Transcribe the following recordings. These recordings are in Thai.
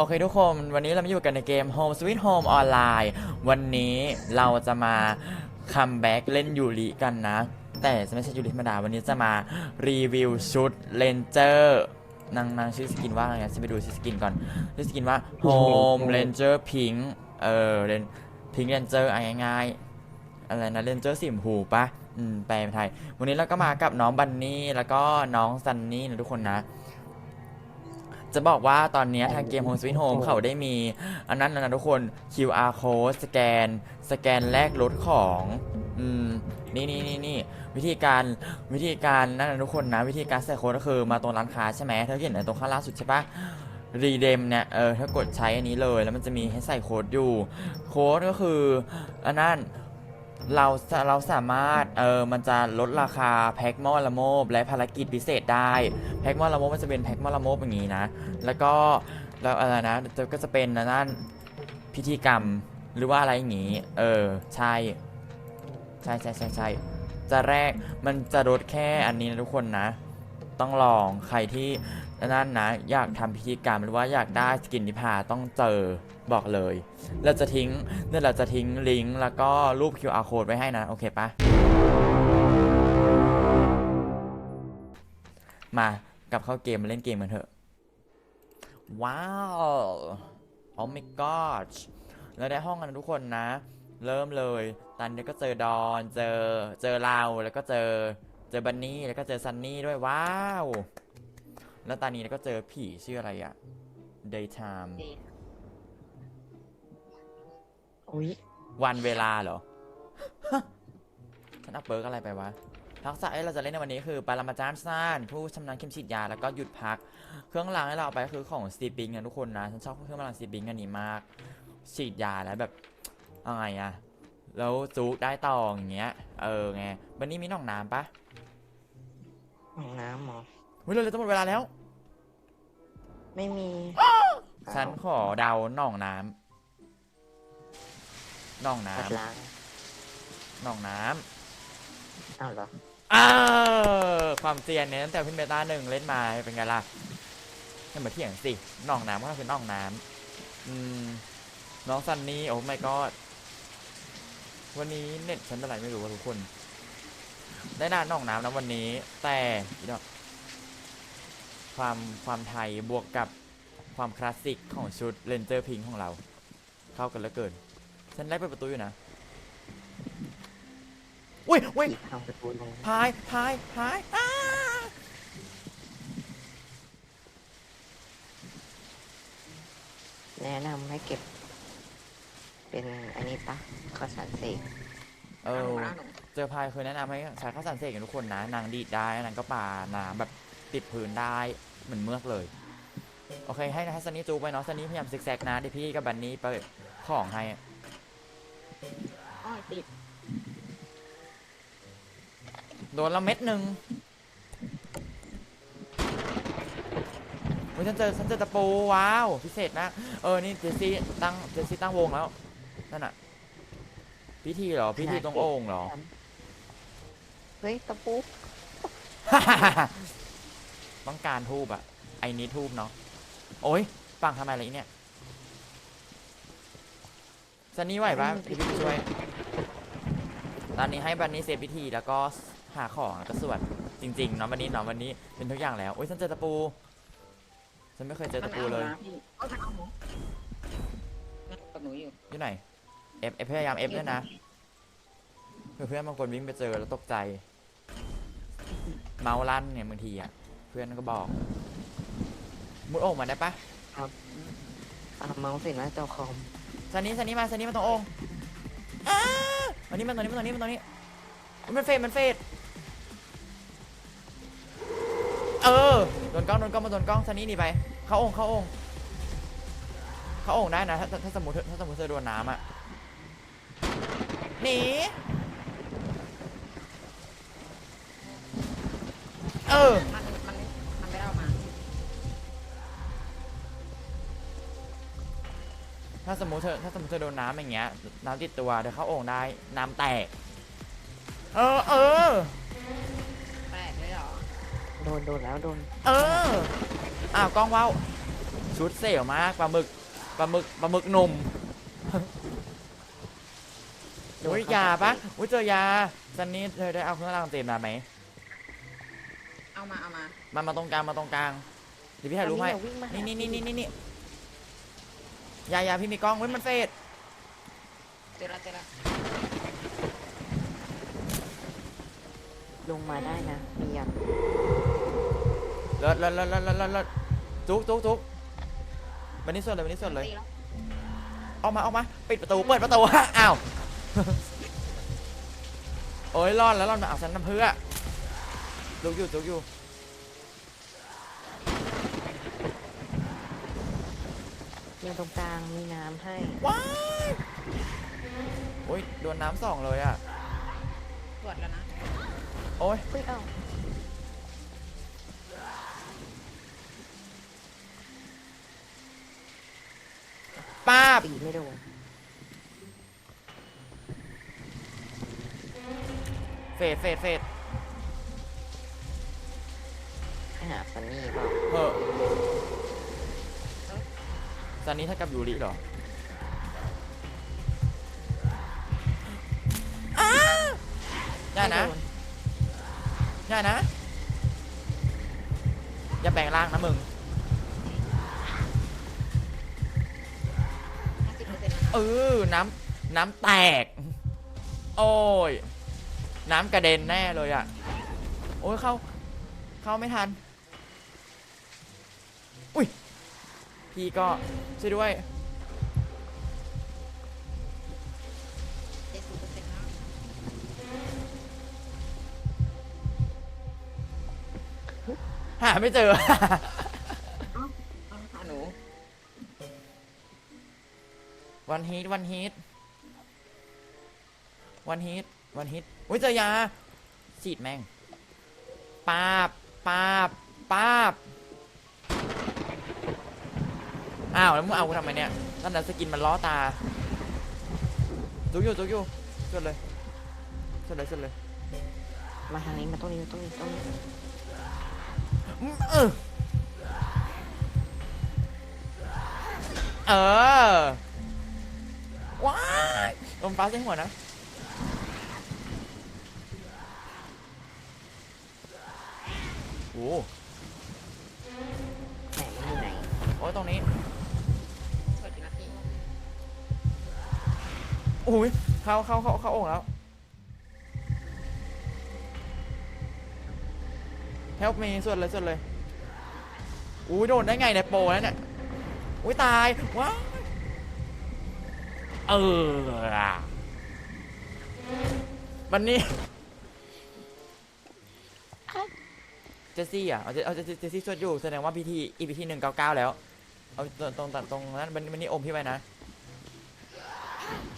โอเคทุกคน วันนี้เรามาอยู่กันในเกม Home Sweet Home ออนไลน์วันนี้เราจะมาคัมแบ็กเล่นยูริกันนะ แต่จะไม่ใช่ยูริธรรมดา วันนี้จะมารีวิวชุดเลนเจอร์นางนางชื่อสกินว่าอะไรนะฉันไปดูชื่อสกินก่อนชื่อสกินว่า Home Ranger Pink เออเลน Pink Ranger อะง่ายๆอะไรนะเลนเจอร์สีชมพูปะอืมแปลเป็นไทย วันนี้เราก็มากับน้องบันนี่แล้วก็น้องซันนี่นะทุกคนนะ จะบอกว่าตอนเนี้ยทางเกม Home Sweet Home เขาได้มี อันนั้นนะทุกคน QR code สแกน สแกนแลกรถของอืมนี่นี่นี่นี่วิธีการวิธีการนั่นนะทุกคนนะ วิธีการใส่โค้ดก็คือมาตรงร้านค้าใช่ไหมเธอเห็นในตรงข้างล่างสุดใช่ปะรีเดมเนี่ยเออถ้ากดใช้อันนี้เลย แล้วมันจะมีให้ใส่โค้ดอยู่ โค้ดก็คืออันนั้น เราเราสามารถเออมันจะลดราคาแพ็กมอละโมบ และภารกิจพิเศษได้แพ็กมอละโมบมันจะเป็นแพ็กมอละโมบอย่างนี้นะ แล้วก็แล้วอะไรนะจะก็จะเป็นนั่นพิธีกรรมหรือว่าอะไรอย่างนี้เออใช่ใช่ใช่ใช่ใช่จะแรกมันจะลดแค่อันนี้นะทุกคนนะ ต้องลองใครที่ นั่นนะ อยากทำพิธีกรรมหรือว่าอยากได้สกินนิพาต้องเจอบอกเลย เราจะทิ้งเดี๋ยเราจะทิ้งลิงก์แล้วก็รูป QR code ไว้ให้นะ โอเคปะมากลับเข้าเกมมาเล่นเกมกันเถอะ ว้าวโอ้ my god แล้วได้ห้องกันทุกคนนะ เริ่มเลย ตอนนี้ก็เจอดอนเจอเจอเราแล้วก็เจอเจอบันนี่แล้วก็เจอซันนี่ด้วยว้าว แล้วตอนนี้ก็เจอผีชื่ออะไรอะ daytime อุ้ยวันเวลาเหรอ ฉันเอาเปิร์กอะไรไปวะ ทักษะที่เราจะเล่นในวันนี้คือ ปรมาจารย์ซ่าน ผู้ชำนาญเข็มฉีดยา แล้วก็หยุดพัก เครื่องรางที่เราเอาไปก็คือของสตีปิงนะทุกคนนะ ฉันชอบเครื่องรางสตีปิงอันนี้มาก ฉีดยาแล้วแบบเอาไงอะแล้วจูกได้ต่ออย่างเงี้ย เออไง วันนี้มีหนองน้ำปะห้องน้ำเหรอ เฮ้ยเราจะหมดเวลาแล้ว ไม่มีฉันขอเดาหนองน้ำหนองน้ตัดล้างำหนองน้ำอ้าวเหรออ้าความเซียนเนี่ยตั้งแต่พินเบต้าหนึ่งเล่นมาเป็นไงล่ะให้มาเถียงสิน่องน้ำก็คือน่องน้ำอืมน้องซันนี่โอ้ไม่ก็วันนี้เน็ตฉันอะไรไม่รู้ว่าทุกคน ได้นานน่องน้ำนะวันนี้ แต่อีดอก ความความไทยบวกกับความคลาสสิกของชุดเลนเจอร์พิงของเรา เข้ากันเหลือเกิน ฉันไล่เปิดประตูอยู่นะอุ้ยอุ้ยอีกทางประตูลงพายพายพายอ้าแนะนำให้เก็บ เป็นอันนี้ปะข้าวสารเสกเออเจอพายเคยแนะนำให้ใช้ข้าวสันเสกกันทุกคนนะนางดีดได้นางก็ป่าน้ำแบบติดพื้นได้ เหมือนเมือกเลย โอเค ให้ให้ซันนี่จูไปเนาะซันนี่พยายามซิกแซกนะเดี๋ยวพี่กับบันนี่ไปของให้อ้อยติด โดนละเม็ดหนึ่งโอ้ยฉันเจอฉันเจอตะปูว้าว พิเศษมากเออ นี่เจสซี่ตั้งเจสซี่ตั้งวงแล้ว นั่นอะพิธีเหรอ พิธีตรงโอ่งเหรอ เฮ้ย ตะปู ต้องการทูบอะไอ้นี้ทูบเนาะโอ้ยฟังทำไมอะไรเนี่ยซันนี่ไหวปะพี่พี่ช่วย ตอนนี้ให้บันนี้เซฟพิธีแล้วก็หาของแล้วก็สวดจริงๆเนาะวันนี้เนาะวันนี้เป็นทุกอย่างแล้วโอ้ยฉันเจอตะปู ฉันไม่เคยเจอตะปูเลยเอาทางเอาหนูนั่งกับหนูอยู่อยู่ไหนเอฟเอฟพยายามเอฟด้วยนะเผื่อเพื่อนบางคนวิ่งไปเจอแล้วตกใจ เมาส์ลั่นเนี่ยบางทีอะ เพื่อนก็บอก มุดโอ่งมาได้ปะตามเมาส์สิหน้าจอคอมซันนี้ซันนี้มาซันนี้มาตรงโอ่งอ้ามานี่มาตรงนี้มาตรงนี้มาตรงนี้อุ๊ยมันเฟดมันเฟดเออโดนกล้องโดนกล้องมาโดนกล้องซันนี้หนีไป เข้าโอ่งเข้าโอ่งเข้าโอ่งได้นะถ้าถ้าถ้าสมมติถ้าสมมติเธอโดนน้ำอะหนีเออ ถ้าสมมติเธอถ้าสมมติเธอโดนน้ำอย่างเงี้ยน้ำติดตัวเดี๋ยวเข้าโอ่งได้น้ำแตก เออเออ แปลกเลยเหรอโดนโดนแล้วโดนเออ อ้าวกล้องว่าวชชุดเสี่ยวมากปลาหมึกปลาหมึกปลาหมึกหนุ่มอุ้ยยาปะอุ้ยเจอยาซันนี่เธอได้เอาเครื่องรางเจมส์มาไหมเอามาเอามามามาตรงกลางมาตรงกลางเดี๋ยวพี่ถ่ายรูปให้ตอนนี้อย่าวิ่งมาหานี่นี่นี่นี่นี่ ยายาพี่มีกล้องเว้ยมันเฟดเจอละเจอละลงมาได้นะ มียังเลิศเลิศเลิศเลิศเลิศเลิศเลิศจุกจุกจุกวันนี้สดเลยวันนี้สดเลยตีแล้วออกมาออกมาปิดประตูเปิดประตูฮะอ้าวโอ้ยรอดแล้วรอดมาเอาฉันน้ำเพื่อจุกอยู่จุกอยู่ ยังตรงกลางมีน้ำให้ ว้ายโอ้ยโดนน้ำสองเลยอะ ตรวจแล้วนะ โอ้ยเฮ้ยเอ้าป้าบตีไม่โดนเฟดเฟดเฟดไปหาซันนี่เปล่าเออ ตอนนี้ถ้ากับยูริเหรออ้าอย่านะไม่โดอย่านะ อย่าแปลงร่างนะมึงห้าสิบเปอร์เซ็นต์แล้วนะเออ น้ำ น้ำแตก โอ้ย น้ำกระเด็นแน่เลยอะ โอ้ยเข้า เข้าไม่ทัน อุ้ย พี่ก็ช่วยด้วย เจ็ดสิบเปอร์เซ็นต์แล้วหาไม่เจอ เอาหาหนูวันฮีทวันฮีทวันฮีทวันฮีทอุ้ยเจอยาฉีดแม่งป้าบป้าบป้าบ อ้าวแล้วมึงเอากูทำไมเนี่ยนั่นน่ะสกินมันล้อตาจุกอยู่จุกอยู่จุดเลยจุดเลยจุดเลยมาทางนี้มาตรงนี้มาตรงนี้ตรงนี้อืมเออเออว้ายลมฟ้าใส่หัวนะโอ้ไหนมันอยู่ไหนโอ้ยตรงนี้ โอ้ยเข้าเข้าเข้าเข้าโอ่งแล้ว help me ส่วนเลยส่วนเลยอุ้ยโดนได้ไงเนี่ยโปรแล้วเนี่ยอุ้ยตายว้าเออวันนี้เจสซี่อะเอาเจเอาเจเจสซี่สวดอยู่แสดงว่าพิธีอีพิธีหนึ่งเก้าเก้าแล้ว เอาตรงตรงตรงนั้นมันมันนี่อมพี่ไว้นะ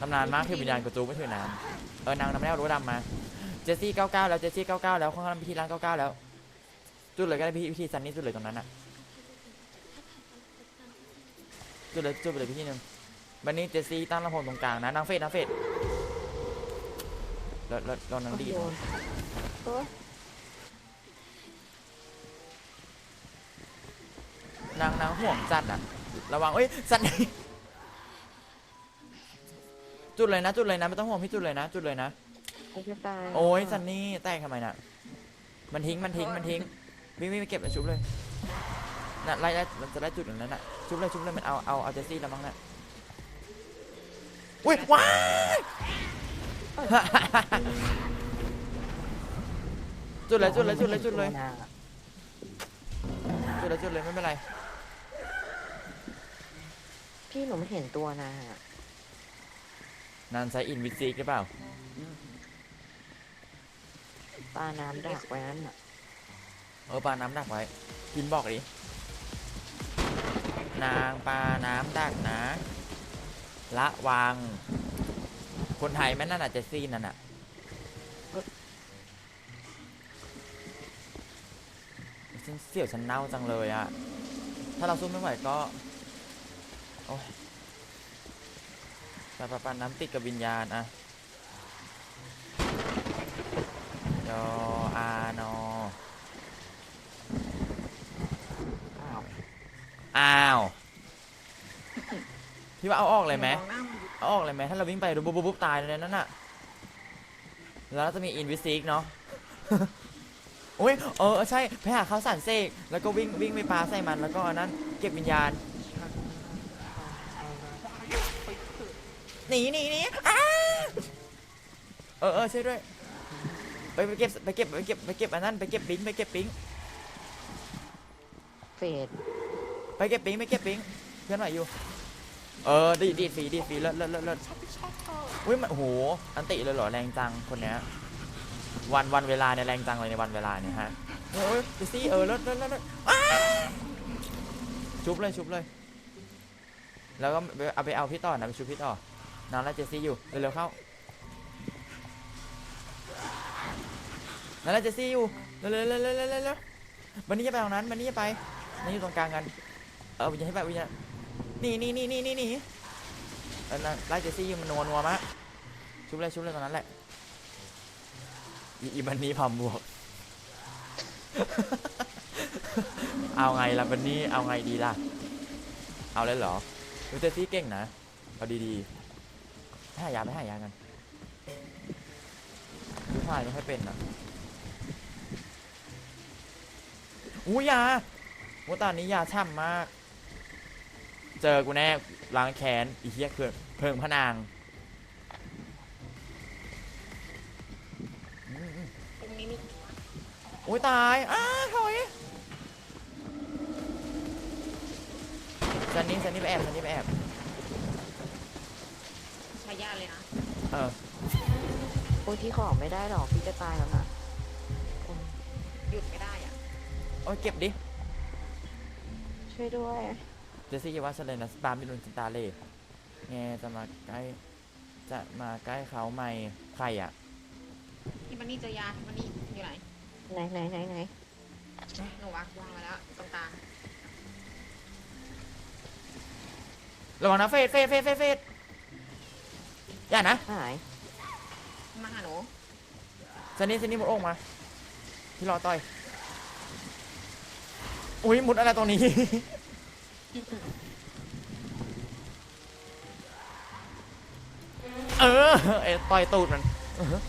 ตำนานมากที่วิญญาณกระจูไม่ถือน้ำเออนางนำแนวรู้ดำมา เจสซี่เก้าเก้าแล้วเจสซี่เก้าเก้าแล้วข้างล่างพิธีล้างเก้าเก้าแล้วจุดเลยก็ได้พิธีพิธีซันนี่จุดเลยตรงนั้นอะจุดเลยจุดไปเลยพิธีหนึ่งวันนี้เจสซี่ตั้งลำโพงตรงกลางนะนางเฟสนางเฟสแล้วแล้วแล้วนางดีดโยนเออนางนางห่วงจัดอะระวังเอ้ยสันนี่ จุดเลยนะจุดเลยนะไม่ต้องห่วงพี่จุดเลยนะ จุดเลยนะกูจะตายโอ้ยสันนี่แตกทำไมน่ะ มันทิ้งมันทิ้งมันทิ้งวิ่งวิ่งไปเก็บแล้วชุบเลยน่ะไล่ไล่มันจะไล่จุดอย่างนั้นน่ะชุบเลยชุบเลยมันเอาเอาเอาเจสซี่แล้วมั้งน่ะอุ้ยว้าย จุดเลยจุดเลยจุดเลยจุดเลยนางอะจุดเลยจุดเลยไม่เป็นไร พี่หนูไม่เห็นตัวนางอะ นานใช้อินวิซีหรือเปล่า ปลาน้ำดักไว้นั่นอะเออปลาน้ำดักไว้กินบอกดิ นางปลาน้ำดักนะ ละวัง คนไทยแม่นั่นน่ะเจสซี่นั่นน่ะ ฉันเสี่ยวฉันเน่าจังเลยอะถ้าเราสู้ไม่ไหวก็ โอ้ย ปลาปลาปลาน้ำติดกับวิญญาณอะยออานออ้าวอ้าว พี่ว่าเอาออกเลยไหมมองน้ามันเอาออกเลยไหมถ้าเราวิ่งไปดูปุ๊บปุ๊บปุ๊บตายเลยนั่นน่ะ แล้วเราจะมีอินวิซิกเนาะโอ้ยเออใช่ไปหาข้าวสารเสกแล้วก็วิ่งวิ่งไปปาใส่มันแล้วก็อันนั้นเก็บวิญญาณ หนีหนีหนีอ้าเออเออช่วยด้วยไปไปเก็บไปเก็บไปเก็บไปเก็บอันนั้นไปเก็บปิ๊งไปเก็บปิ๊งเฟดไปเก็บปิ๊งไปเก็บปิ๊งเพื่อนไหวอยู่ เออดีดดีดฟรีดีดฟรีเลิศเลิศเลิศเลิศอุ้ยมันโอ้โหอันติเลยเหรอแรงจังคนเนี้ยวันวันเวลาเนี่ยแรงจังเลยในวันเวลาเนี่ยฮะโอ้ยดูสิเออเลิศเลิศเลิศเลิศอ้าชุบเลยชุบเลย แล้วก็เอาไปเอาพี่ต่อนะไปชุบพี่ต่อ นอนแล้วเจสซี่อยู่เร็วๆเข้านั่นแหละเจสซี่อยู่เร็วๆเร็วๆเร็วๆวันนี้จะไปตรงนั้นวันนี้จะไปนี่อยู่ตรงกลางกันเออวิญญาณให้ไปวิญญาณนี่นี่นี่นี่นี่นี่นั่นไล่เจสซี่มันนัวนัวมากชุบเลยชุบเลยตรงนั้นแหละอีบันนี้พร้อมบวก เอาไงล่ะบันนี้เอาไงดีล่ะ เอาเลยเหรอดูเจสซี่เก่งนะ เอาดีๆ หายาไปหายากันผู้ชายไม่ค่อยเป็นนะอู้ยาโอ้ตอนนี้ยาช่ำมาก เจอกูแน่ล้างแค้นอีเหี้ยเพื่อนเพิ่งพนางตรงนี้มีโอ้ยตายอ้าถอยซันนี่ซันนี่ไปแอบซันนี่ไปแอบ ชายาเลยนะเออโอ้ยพี่ของไม่ได้หรอกพี่จะตายแล้วน่ะโอ้ยหยุดไม่ได้อะโอ้ยเก็บดิช่วยด้วย เจสซี่อย่าว่าฉันเลยนะบาร์มิลุนสตาร์เล่แงจะมาใกล้จะมาใกล้เขาไหมใครอะที่มันนี่เจอยาที่มันนี่อยู่ไหนไหนไหนไหนไหนหนูวางวางไว้แล้วตรงกลางระวังนะเฟดเฟดเฟดเฟดเฟด อย่านะ หาย มาหาหนูซันนี่ซันนี่มุดโอ่งมา พี่รอต่อย อุ้ยมุดอะไรตรงนี้ เออไอ้ต่อยตูดมันอื้อหือ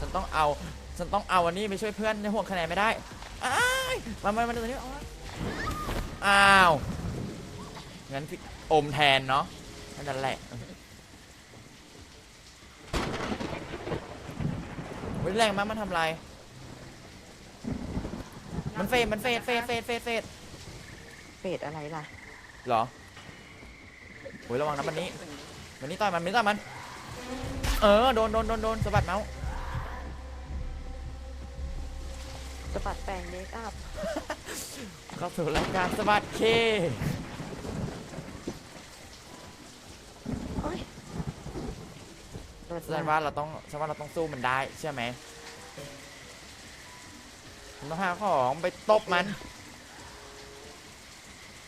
ฉันต้องเอา ฉันต้องเอาอันนี้ไปช่วยเพื่อนในห่วงคะแนนไม่ได้อ้ายมามามาดูตัวนี้เอามาอ้าว งั้นพี่ อมแทนเนาะนั่นแหละวิแรงมากมันทำลายมันเฟดมันเฟดเฟดเฟดเฟดเฟดเฟดอะไรล่ะเหรอโอ้ยระวังนะมันนี้มันนี้ต่อยมันมันนี้ต่อยมัน เออโดนโดนโดนโดนสะบัดเมาส์สะบัดแปลงเมคอัพเข้าสู่รายการสะบัดเค โอ้ย โดนแสดงว่าเราต้องแสดงว่าเราต้องสู้มันได้เชื่อไหมผมต้องหาของไปตบมัน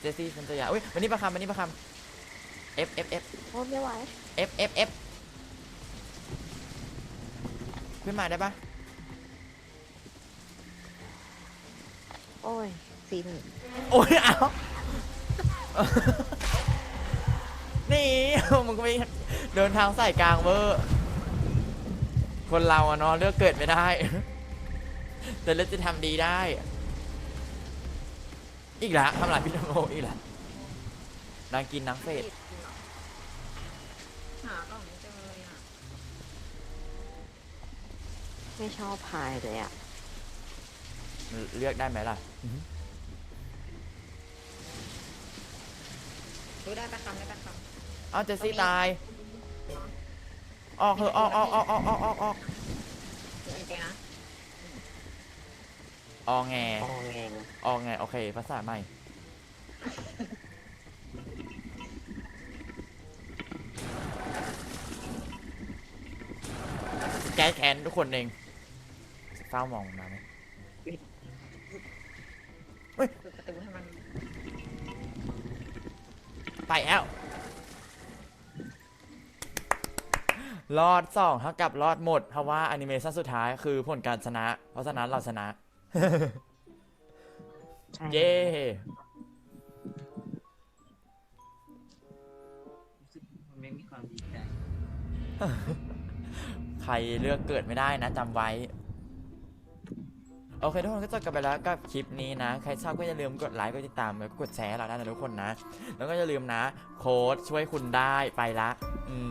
เจสซี่ฉันจะอยากอุ้ยวันนี้ประคำวันนี้ประคำ F F F โอ้ยไม่ไหว F F F ขึ้นมาได้ปะโอ้ยซินโอ้ยเอานี่ มึงก็ไม่เดินทางสายกลางเวอร์ คนเราอะเนาะเลือกเกิดไม่ได้ แต่เลือกจะทำดีได้ อีกแล้วทำลายพี่ธโมอีกแล้วนางกินนางเฟดหากล่องไม่เจอเลยอะไม่ชอบพายเลยอะ เลือกได้ไหมล่ะดูได้ปะคำได้ปะคเอาเจสซี่ตาย ออกเถอะออกออกออกออกออกออกออกำดูเองนะออกแงโอ้แงงออกไงโอเคภาษาใหม่แก้แค้นทุกคนเองเฝ้ามองมาไหมดูประตูให้มันไปแล้ว รอดสองเท่ากับรอดหมด เพราะว่าอนิเมชันสุดท้ายคือผลการชนะ เพราะฉะนั้นเราชนะเย่ใครเลือกเกิดไม่ได้นะจำไว้ โอเคทุกคนก็จบกันไปแล้วกับคลิปนี้นะ ใครชอบก็อย่าลืมกดไลค์กดติดตามแล้วก็กดแชร์เราได้นะทุกคนนะ แล้วก็อย่าลืมนะ โค้ดช่วยคุณได้ไปละ อืม